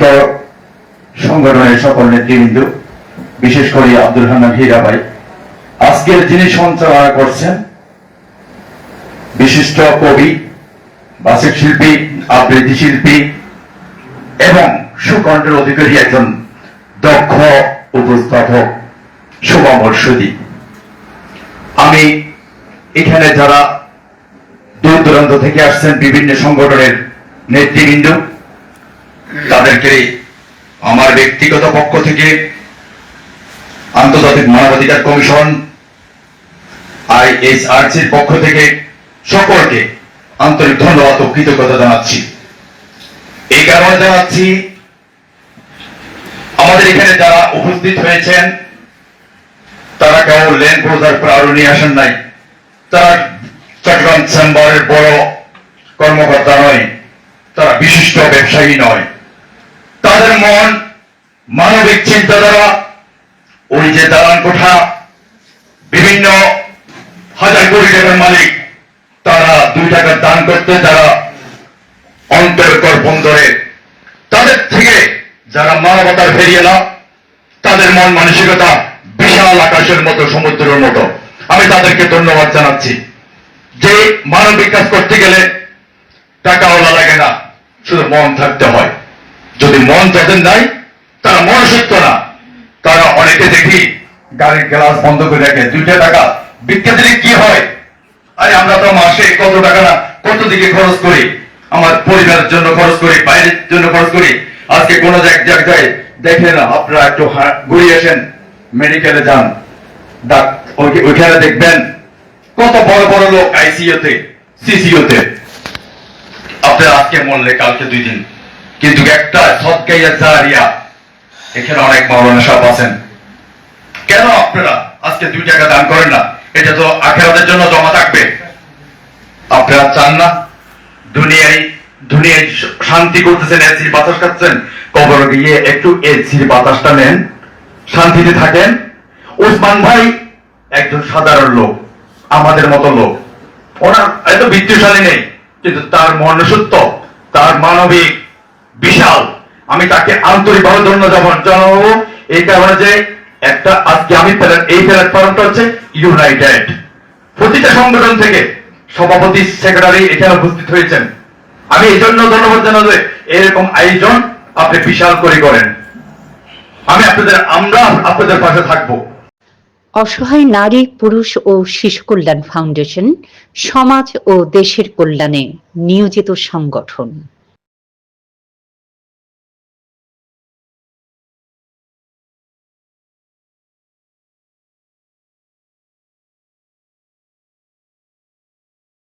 ছাত্র সংগঠনের সকল নেতৃবৃন্দ, বিশেষ করে আব্দুল হান্নান হীরা ভাই, আজকের যিনি সঞ্চালনা করছেন, বিশিষ্ট কবি, বাসিক শিল্পী, আবৃত্তি শিল্পী এবং সুকণ্ঠের অধিকারী একজন দক্ষ উপস্থাপক শুভমর সুদী। আমি এখানে যারা দূর দূরান্ত থেকে আসছেন বিভিন্ন সংগঠনের নেতৃবৃন্দ তাদেরকে আমার ব্যক্তিগত পক্ষ থেকে আন্তর্জাতিক মানবাধিকার কমিশন আইএসআরসির পক্ষ থেকে সকলকে আন্তরিক ধন্যবাদ ও কৃতজ্ঞতা জানাচ্ছি। এই কারণে জানাচ্ছি, আমাদের এখানে যারা উপস্থিত হয়েছেন, তারা কেবল লেন ক্রুজার আরও নিয়ে আসেন নাই। তারা চট্টগ্রাম চেম্বারের বড় কর্মকর্তা নয়, তারা বিশিষ্ট ব্যবসায়ী নয়। তাদের মন মানবিক চিন্তাধারা ওই যে দালান কোঠা, বিভিন্ন হাজার কোটি টাকার মালিক, তারা দুই টাকা দান করতে যারা অন্তর কর্পণ করে, তাদের থেকে যারা মানবতার ফেরিয়ে না তাদের মন মানসিকতা বিশাল আকাশের মতো, সমুদ্রের মতো। আমি তাদেরকে ধন্যবাদ জানাচ্ছি। যে মানবিক কাজ করতে গেলে টাকাওয়ালা লাগে না, শুধু মন থাকতে হয়। যদি মন যাদের নাই, তারা মনসিক্ত না। তারা অনেকে দেখি গাড়ির গ্লাস বন্ধ করে রাখে, দুইটা টাকা। বিক্রি দিলে কি হয়? আরে আমরা তো মাসে কত টাকা না, কত দিকে খরচ করি? আমার পরিবারের জন্য খরচ করি, বাইরের জন্য খরচ করি। আজকে কোন জায়গায় দেখেন, আপনারা একটু হা- ঘুরে আসেন, মেডিকেলে যান। ওইখানে দেখবেন, কত বড় বড় লোক আইসিইউতে, সিসিইউতে। আপনারা আজকে মরলে কালকে দুই দিন। কিন্তু একটা সৎকাইয়া জারিয়া, এখানে অনেক মাওলানা সাহেব আছেন। কেন আপনারা আজকে দুই টাকা দান করেন না? এটা তো আখেরাতের জন্য জমা থাকবে। আপনারা চান না? দুনিয়ায় দুনিয়ায় শান্তি করতেছেন, এসির বাতাস খাচ্ছেন? কবর গিয়ে একটু এসির বাতাসটা নেন, শান্তিতে থাকেন? ওসমান ভাই একজন সাধারণ লোক, আমাদের মতো লোক। ওনার এত বিত্তশালী নেই, কিন্তু তার মনুষ্যত্ব, তার মানবিক বিশাল। আমি তাকে আন্তরিকভাবে ধন্যবাদ জানাব। এই কারণে যে একটা আজকে আমি এই প্ল্যাটফর্মটা হচ্ছে ইউনাইটেড। প্রতিটা সংগঠন থেকে সভাপতি, সেক্রেটারি এখানে উপস্থিত হয়েছেন। আমি এই জন্য ধন্যবাদ জানাব এরকম আয়োজন আপনি বিশাল করে করেন। আমি আপনাদের আমরা আপনাদের পাশে থাকব। অসহায় নারী, পুরুষ ও শিশু কল্যাণ ফাউন্ডেশন, সমাজ ও দেশের কল্যাণে নিয়োজিত সংগঠন।